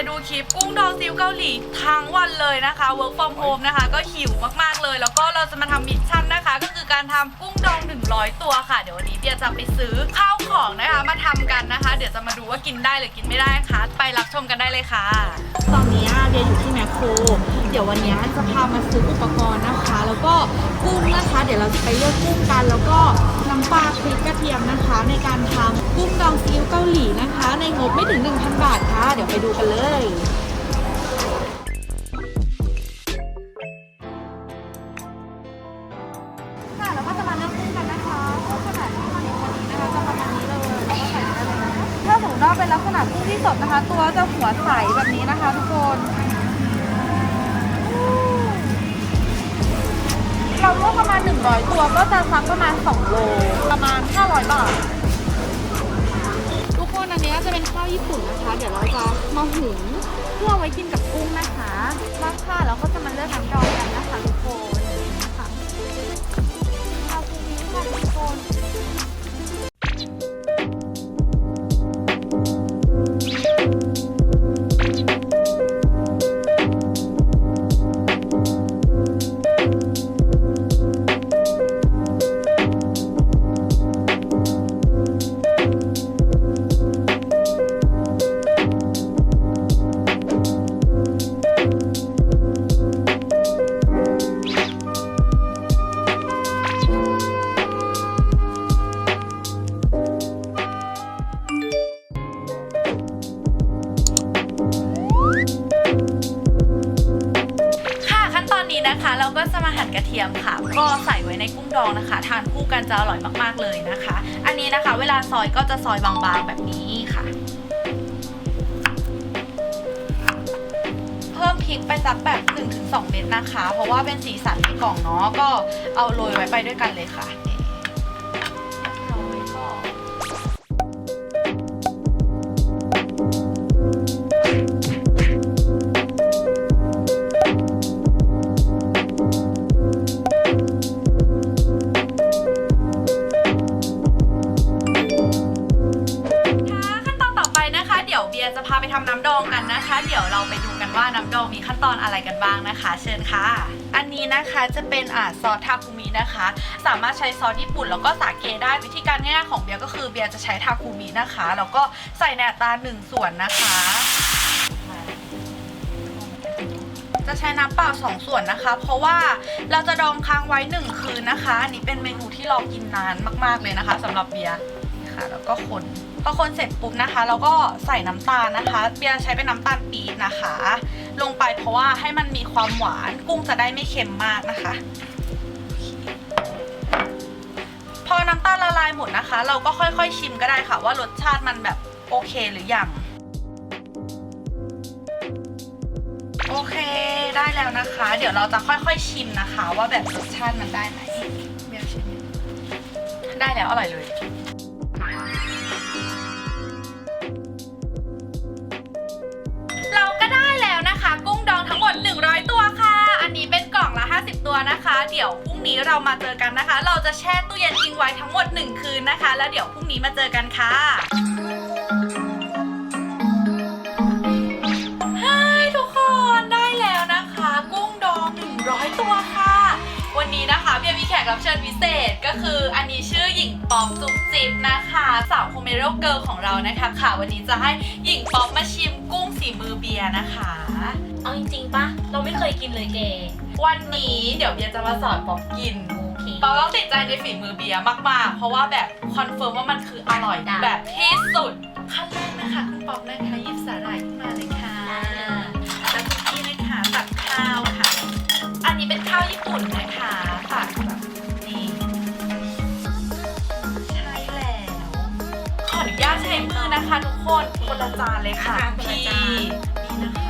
ยดูคลิปกุ้งดองซีอิ๊วเกาหลีทั้งวันเลยนะคะ work from home นะคะ ก็หิวมากๆเลย แล้วก็เราจะมาทำมิชชั่นนะคะ ก็คือการทำกุ้งดอง 100 ตัวค่ะ เดี๋ยววันนี้เบียจะไปซื้อข้าวของนะคะ มาทำกันนะคะ เดี๋ยวจะมาดูว่ากินได้หรือกินไม่ได้นะคะ ไปรับชมกันได้เลยค่ะ ตอนนี้เดียอยู่ที่แมคโคร เดี๋ยววันนี้จะพามาซื้ออุปกรณ์นะคะ แล้วก็กุ้งนะคะ เดี๋ยวเราจะไปเลือกกุ้งกัน แล้วก็ น้ำปลาพริกกระเทียมนะคะ ในการทำกุ้งดองซีอิ๊วเกาหลีนะคะ ในงบไม่ถึง 1,000 บาทค่ะ เดี๋ยวไปดูกันเลยค่ะแล้วก็จะมาเลือกกุ้งกันนะคะกุ้งขนาดที่มาในวันนี้นะคะจะประมาณนี้เลยแล้วก็ใส่ได้เลยนะคะถ้าสมมติว่าเป็นลักษณะกุ้งที่สดนะคะ ตัวจะหัวใสแบบนี้นะคะ ทุกคน เราลวกประมาณ 100 ตัวก็จะซักประมาณ 2 โล ประมาณ 500 บาท ทุกคนอันนี้จะเป็นข้าวญี่ปุ่นนะคะ เดี๋ยวเราจะมาหุงเพื่อไว้กินกับกุ้งนะคะ มาค่ะแล้วก็จะมาเลือกน้ำดองกันนะคะทุกคน ทียมค่ะ ก็ใส่ไว้ในกุ้งดองนะคะ ทานคู่กันจะอร่อยมากๆเลยนะคะ อันนี้นะคะ เวลาซอยก็จะซอยบางๆแบบนี้ค่ะ เพิ่มพริกไปสักแบบ 1-2 เม็ดนะคะ เพราะว่าเป็นสีสันในกล่องเนาะก็เอาโรยไว้ไปด้วยกันเลยค่ะ ว่าน้ำดองมีขั้นตอนอะไรกันบ้างนะคะ เชิญค่ะ อันนี้นะคะจะเป็นอ่าซอสทาคุมินะคะ สามารถใช้ซอสญี่ปุ่นแล้วก็สาเกได้วิธีการง่ายๆของเบียร์ก็คือเบียร์จะใช้ทาคุมินะคะ แล้วก็ใส่ในอัตราหนึ่งส่วนนะคะ จะใช้น้ำเปล่าสองส่วนนะคะ เพราะว่าเราจะดองค้างไว้หนึ่งคืนนะคะอันนี้เป็นเมนูที่เรากินนานมากๆเลยนะคะสำหรับเบียร์ค่ะ แล้วก็คน พอคนเสร็จปุ๊บนะคะ เราก็ใส่น้ำตาลนะคะ เบียร์ใช้เป็นน้ำตาลปี๊บนะคะ ลงไปเพราะว่าให้มันมีความหวานกุ้งจะได้ไม่เค็มมากนะคะ พอน้ำตาลละลายหมดนะคะ เราก็ค่อยๆชิมก็ได้ค่ะ ว่ารสชาติมันแบบโอเคหรือยังโอเคได้แล้วนะคะ เดี๋ยวเราจะค่อยๆชิมนะคะ ว่าแบบรสชาติมันได้ไหมเบียร์ชิมได้แล้วอร่อยเลย แล้วนะคะ กุ้งดองทั้งหมด 100 ตัวค่ะ อันนี้เป็นกล่องละ 50 ตัวนะคะ เดี๋ยวพรุ่งนี้เรามาเจอกันนะคะ เราจะแช่ตู้เย็นทิ้งไว้ทั้งหมด 1 คืนนะคะ แล้วเดี๋ยวพรุ่งนี้มาเจอกันค่ะใช่ทุกคนได้แล้วนะคะ กุ้งดอง 100 ตัวค่ะ วันนี้นะคะเบียร์มีแขกรับเชิญพิเศษก็คืออันนี้ชื่อหญิง ป๊อปจุ๊บจิ๊บนะคะสาวโคเมโรเกิร์ลของเรานะคะค่ะ วันนี้จะให้หญิงป๊อปมาชิมกุ้งสีมือเบียร์นะคะ เอาจริงๆปะเราไม่เคยกินเลยเกวันนี้เดี๋ยวเบียร์จะมาสอนป๊อปกินโอเคป๊อปต้องติดใจในฝีมือเบียร์มากๆ เพราะว่าแบบคอนเฟิร์มว่ามันคืออร่อยได้ แบบที่สุดขั้นแรกนะคะคุณป๊อปนะคะหยิบสาหร่ายขึ้นมาเลยค่ะ แล้วทุกที่นะคะตักข้าวค่ะ อันนี้เป็นข้าวญี่ปุ่นนะคะตักแบบ ช้มือนะคะทุกคนคนละจานเลยค่ะพี่นี่นะคะ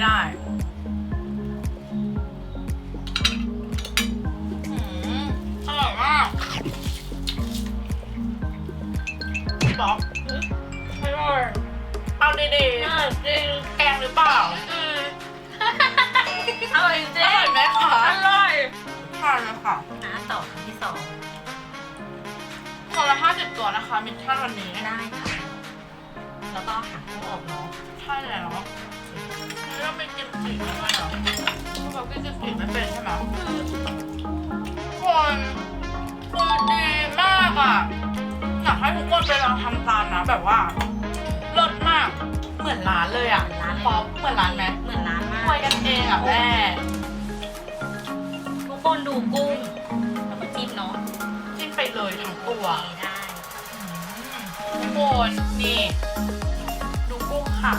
ไม่ได้อร่อยมากบอกไม่อร่อยเอาดีๆจรงแกงหรือเปล่าอร่อยจริงอร่อยไหมคะอร่อยทานเลยค่ะนะต่อครั้งที่สองคนละห้าสิบตัวนะคะมิชชั่นวันนี้ได้ค่ะแล้วก็หักออกเนาะใช่แล้ว นี่เราไปกินจีกันด้วยเหรอคือแบบกินจีไม่เป็นใช่ไหมคนคือดีมากอะอยากให้ทุกคนไปลองทำตามนะแบบว่าเลิศมากเหมือนร้านเลยอะร้านป๊อปเหมือนร้านไหมเหมือนร้านมากคุยกันเองอะแม่ทุกคนดูกุ้งแล้วก็จิ้มเนาะจิ้มไปเลยทั้งตัวได้ทุกคนนี่ ดูกุ้งค่ะ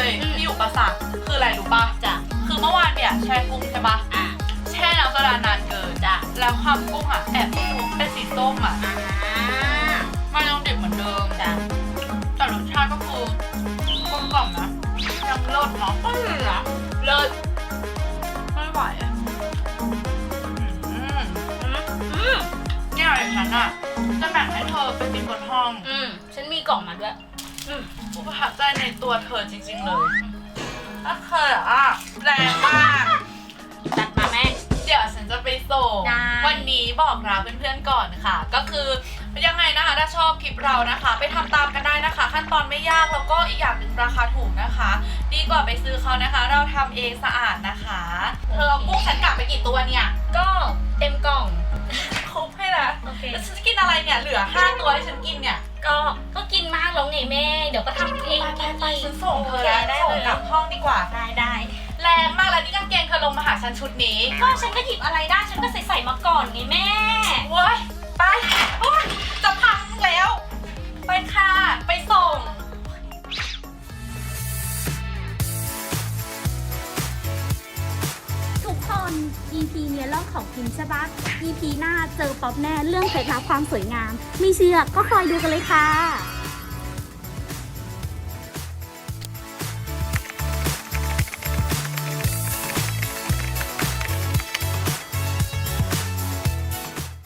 เว้ยมีอุปสรรคคืออะไรรู้ปะจ้ะคือเมื่อวานเนี่ยแช่กุ้งใช่ปะอะแช่น้ำกระดานนานเกินจ้ะแล้วความกุ้งอะแอบสุกเป็นสีส้มอะอ่ามันยังดิบเหมือนเดิมจ้ะแต่รสชาติก็คือกลมกล่อมนะยังเลิศเนาะก็เหลือเลิศไม่ไหวอะอืมอืมเนี่ยอย่างนั้นอะจะแบ่งให้เธอไปกินบนห้อง อืมฉันมีกล่องมาด้วย อืมกูประทับใจในตัวเธอจริงๆเลยถ้าเธออะแรงมาก จัดมาแม่ เดี๋ยวฉันจะไปส่ง ได้ วันนี้บอกลาเพื่อนๆก่อนค่ะ ก็คือยังไงนะคะ ถ้าชอบคลิปเรานะคะ ไปทำตามกันได้นะคะ ขั้นตอนไม่ยากแล้วก็อีกอย่างหนึ่งราคาถูกนะคะ ดีกว่าไปซื้อเขานะคะ เราทำเองสะอาดนะคะ เธอเอากุ้งฉันกลับไปกี่ตัวเนี่ยก็เต็มกล่อง ครบให้นะโอเค แล้วฉันจะกินอะไรเนี่ยเหลือห้าตัวให้ฉันกินเนี่ย ก็ งห้องดีกว่า ได้ได้แรงมากแล้วนี่กางเกงเธอลงมาหาฉันชุดนี้ก็ฉันก็หยิบอะไรได้ ฉันก็ใส่ใส่มาก่อนไงแม่โว้ยไปโอ๊ยจะพังแล้ว ไปค่ะ ไปส่ง ทุกคน EP เนี้ยเรื่องของพิมพ์ใช่ปะ EP หน้าเจอป๊อปแน่เรื่องเคล็ดลับความสวยงาม ไม่เชื่อก็คอยดูกันเลยค่ะ